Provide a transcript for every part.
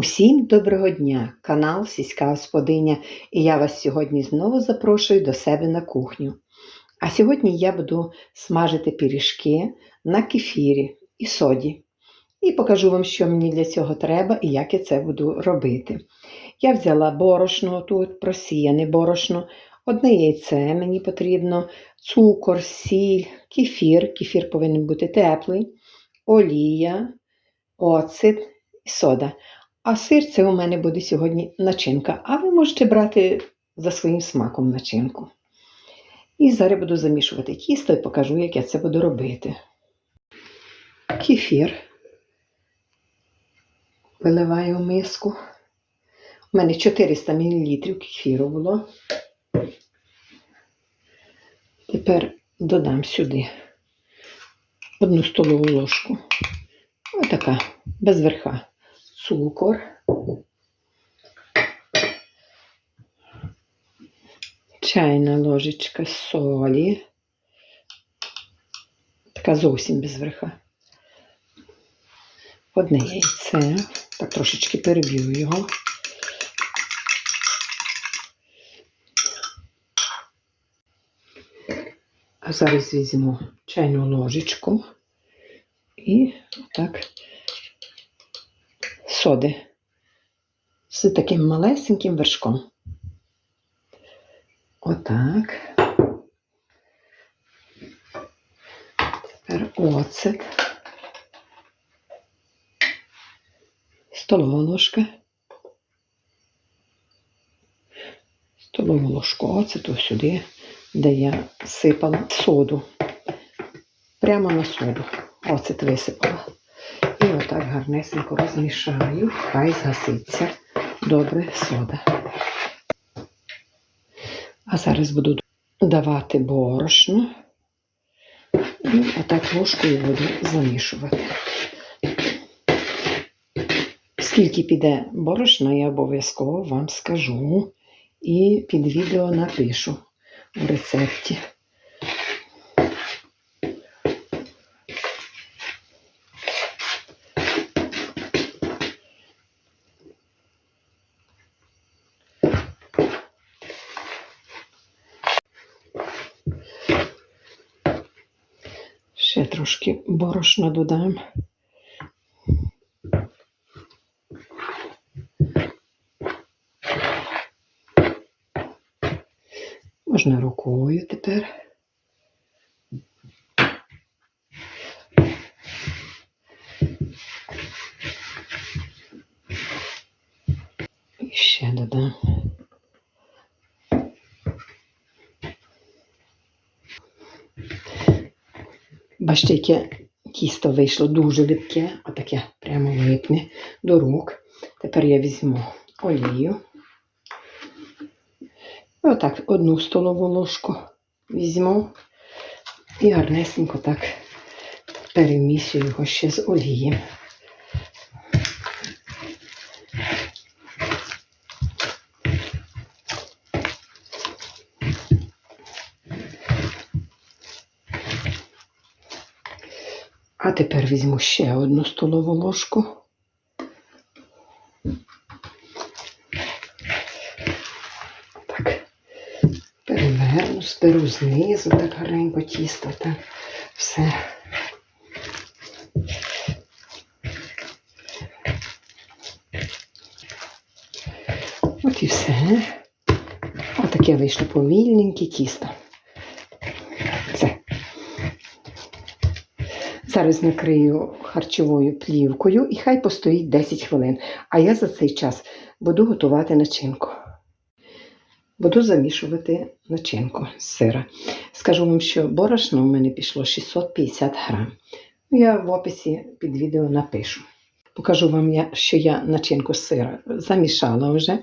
Усім доброго дня! Канал Сільська Господиня, і я вас сьогодні знову запрошую до себе на кухню. А сьогодні я буду смажити пиріжки на кефірі і соді. І покажу вам, що мені для цього треба і як я це буду робити. Я взяла борошно тут, просіяне борошно, одне яйце мені потрібно, цукор, сіль, кефір, кефір повинен бути теплий, олія, оцет і сода. А сир це у мене буде сьогодні начинка. А ви можете брати за своїм смаком начинку. І зараз буду замішувати тісто і покажу, як я це буду робити. Кефір виливаю в миску. У мене 400 мл кефіру було. Тепер додам сюди одну столову ложку. Отака, без верха цукор, чайна ложечка солі, така зовсім без верха. Одне яйце, так трошечки переб'ю його. А зараз візьму чайну ложечку і так соди з таким малесеньким вершком. Отак. Тепер оцет. Столова ложка. Столову ложку оцету сюди, де я сипала соду. Прямо на соду. Оцет висипала. І отак гарнесенько розмішаю, хай згаситься добре сода. А зараз буду давати борошно і отак ложкою буду замішувати. Скільки піде борошна, я обов'язково вам скажу і під відео напишу у рецепті. Ще борошна додам. Можна рукою тепер. І ще додам. Бачите, яке тісто вийшло дуже липке, отаке прямо липне до рук. Тепер я візьму олію. Отак одну столову ложку візьму і гарнесенько так перемісю його ще з олієм. А тепер візьму ще одну столову ложку. Так, переверну, зберу знизу, так гарненько тісто, так, все. От і все. Отаке вийшло повільненьке тісто. Зараз накрию харчовою плівкою і хай постоїть 10 хвилин. А я за цей час буду готувати начинку. Буду замішувати начинку з сира. Скажу вам, що борошно у мене пішло 650 грам. Ну, Я в описі під відео напишу. Покажу вам, що я начинку з сира замішала вже,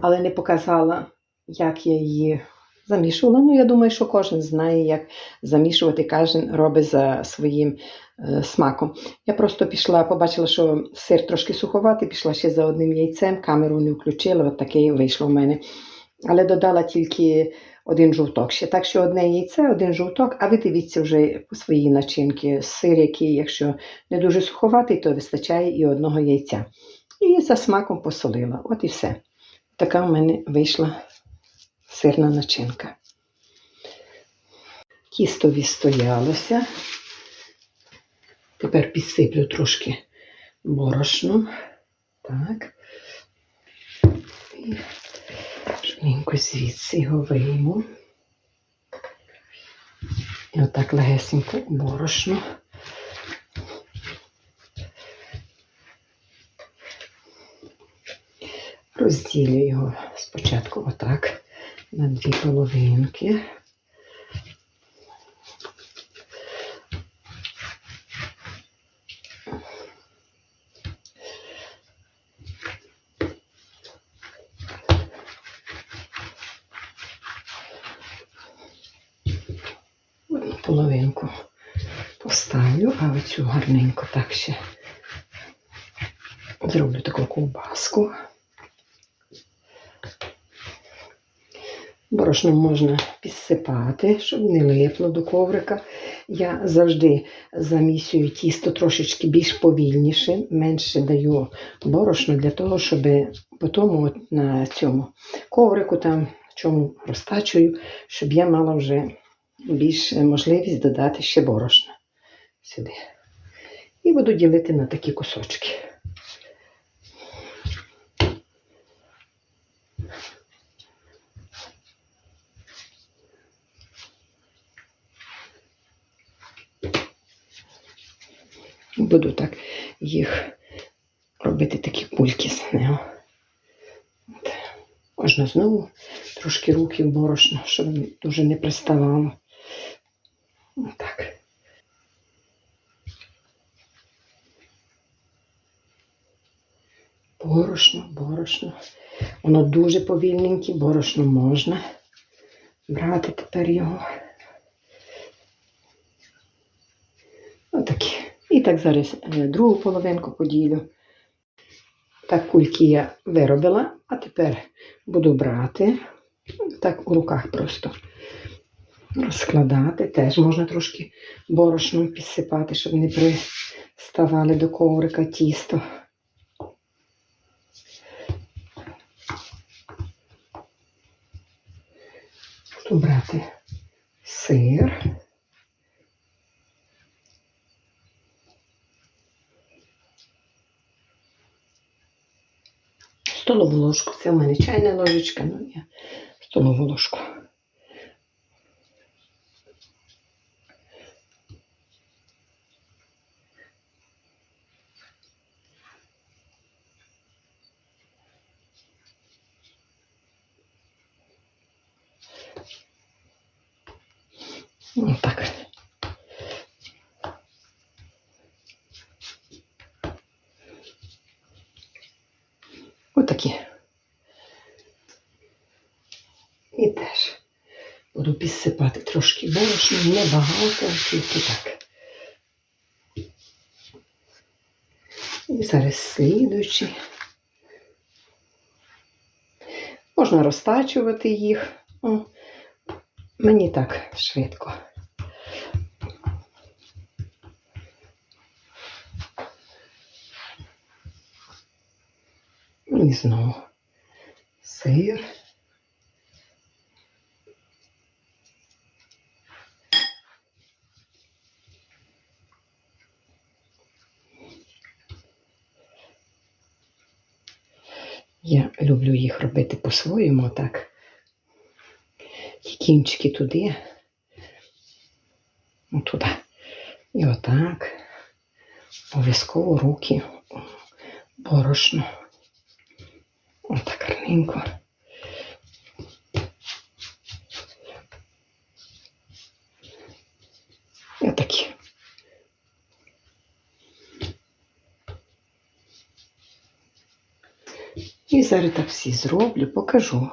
але не показала, як я її замішувала. Ну, я думаю, що кожен знає, як замішувати, кожен робить за своїм е, смаком. Я просто пішла, побачила, що сир трошки суховатий, пішла ще за одним яйцем, камеру не включила, от таке вийшло в мене. Але додала тільки один жовток ще. Так що одне яйце, один жовток, а ви дивіться вже по своїй начинки. Сир, який, якщо не дуже суховатий, то вистачає і одного яйця. І за смаком посолила. От і все. Така в мене вийшла сирна начинка. Тісто відстоялося. Тепер підсиплю трошки борошном. Так. І швиденько звідси його вийму. І отак легесенько борошно. Розділю його спочатку отак на дві половинки. Половинку поставлю, а оцю гарненько так ще зроблю таку ковбаску. Борошно можна підсипати, щоб не липло до коврика. Я завжди замісюю тісто трошечки більш повільніше, менше даю борошно для того, щоб потім от на цьому коврику, там чому розтачую, щоб я мала вже більше можливість додати ще борошна сюди. І буду ділити на такі кусочки. Буду так їх робити такі кульки з нього. Можна знову трошки руки в борошно, щоб дуже не приставало. Отак. Борошно, борошно. Воно дуже повільненьке, борошно можна брати тепер його. Отакі. І так зараз е, другу половинку поділю. Так, кульки я виробила, а тепер буду брати. Так у руках просто розкладати. Теж можна трошки борошном підсипати, щоб не приставали до коврика тісто. Буду брати сир. Столову ложку. Це в мене чайна ложечка, ну я столову ложку. Ну, так. Отакі. І теж буду підсипати трошки борошна, небагато, тільки так. І зараз слідуючи. Можна розтачувати їх. Мені так швидко. І знову сир. Я люблю їх робити по-своєму, так. Ті кінчики туди, туди. І отак. Обов'язково руки борошно. Отак гарненько. Отакі. І зараз так всі зроблю, покажу.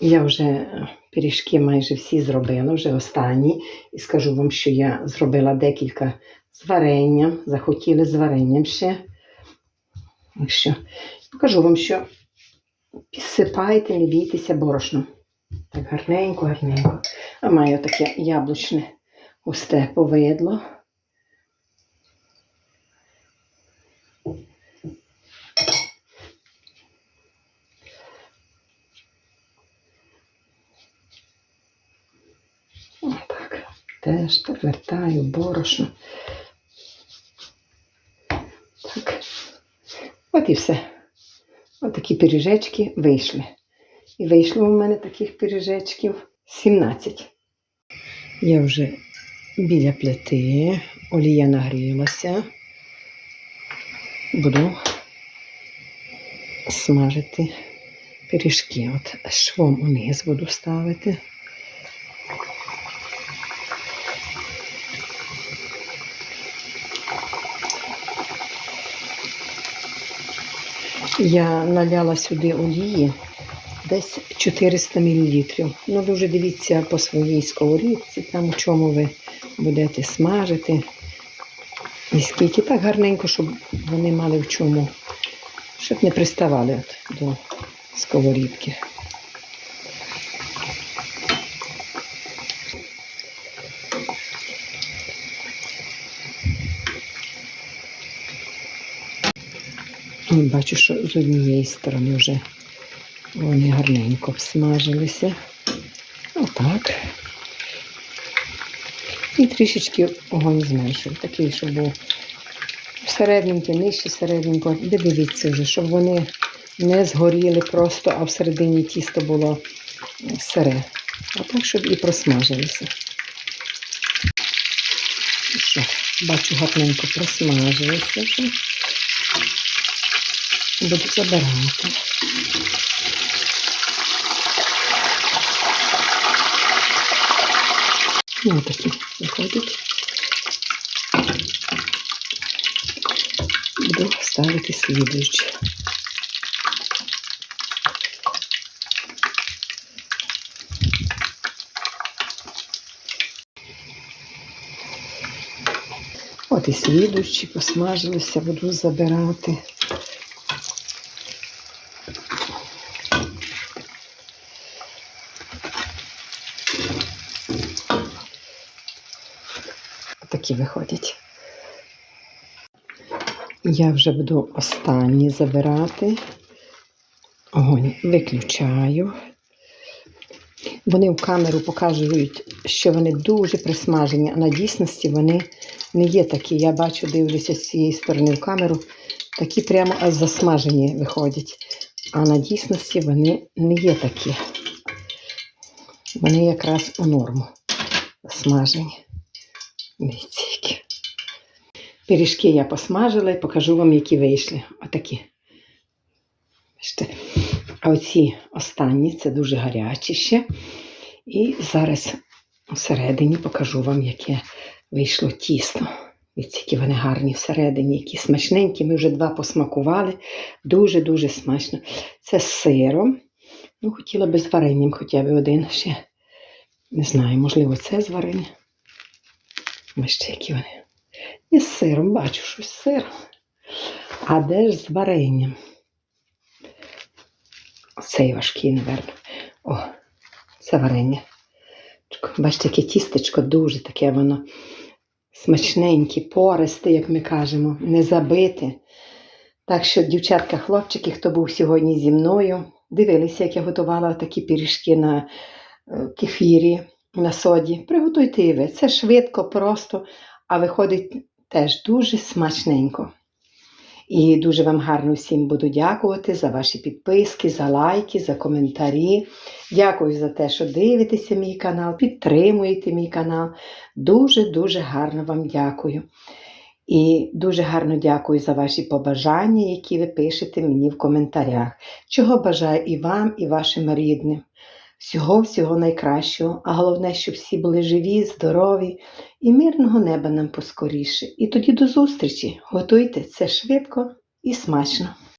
Я вже пиріжки майже всі зробила, вже останні. І скажу вам, що я зробила декілька з варенням. Захотіли з варенням ще. Так що покажу вам, що підсипайте, не бійтеся борошно. Так гарненько, гарненько. А маю таке яблучне густе повидло. Отак, теж повертаю борошно. Так. От і все. От такі пиріжечки вийшли. І вийшло у мене таких пиріжечків 17. Я вже біля плити, олія нагрілася. Буду смажити пиріжки. От швом униз буду ставити. Я наляла сюди олії десь 400 мл. Ну, дуже дивіться по своїй сковорідці, там у чому ви будете смажити. І скільки так гарненько, щоб вони мали в чому, щоб не приставали от до сковорідки. От Бачу, що з однієї сторони вже вони гарненько обсмажилися. Отак. І трішечки огонь зменшую. Такий, щоб був середненький, нижче середненько. Де дивіться вже, щоб вони не згоріли просто, а всередині тісто було сире. Отак, щоб і просмажилися. Що, бачу, гарненько просмажилися вже. Буду забирати. Ну, такі виходять. Буду ставити слідуючі. От і слідуючі посмажилися, буду забирати. Такі виходять. Я вже буду останні забирати. Огонь виключаю. Вони в камеру показують, що вони дуже присмажені, а на дійсності вони не є такі. Я бачу, дивлюся з цієї сторони в камеру, такі прямо аж засмажені виходять. А на дійсності вони не є такі. Вони якраз у норму смажені. Дивіться. Пиріжки я посмажила і покажу вам, які вийшли. Отакі. А оці останні це дуже гарячі ще. І зараз всередині покажу вам, яке вийшло тісто. Дивіться, які вони гарні всередині, які смачненькі. Ми вже два посмакували. Дуже-дуже смачно. Це з сиром. Ну, хотіла би з варенням хоча б один ще. Не знаю, можливо, це з варенням. Бачите, які вони. І з сиром, бачу, що з сиром. А де ж з варенням? Оцей важкий, напевно. О, це варення. Бачите, яке тістечко дуже таке воно смачненьке, пористе, як ми кажемо, не забите. Так що, дівчатка, хлопчики, хто був сьогодні зі мною, дивилися, як я готувала такі пиріжки на е, кефірі, на соді. Приготуйте і ви. Це швидко, просто, а виходить теж дуже смачненько. І дуже вам гарно всім буду дякувати за ваші підписки, за лайки, за коментарі. Дякую за те, що дивитеся мій канал, підтримуєте мій канал. Дуже-дуже гарно вам дякую. І дуже гарно дякую за ваші побажання, які ви пишете мені в коментарях. Чого бажаю і вам, і вашим рідним. Всього-всього найкращого, а головне, щоб всі були живі, здорові і мирного неба нам поскоріше. І тоді до зустрічі. Готуйте це швидко і смачно.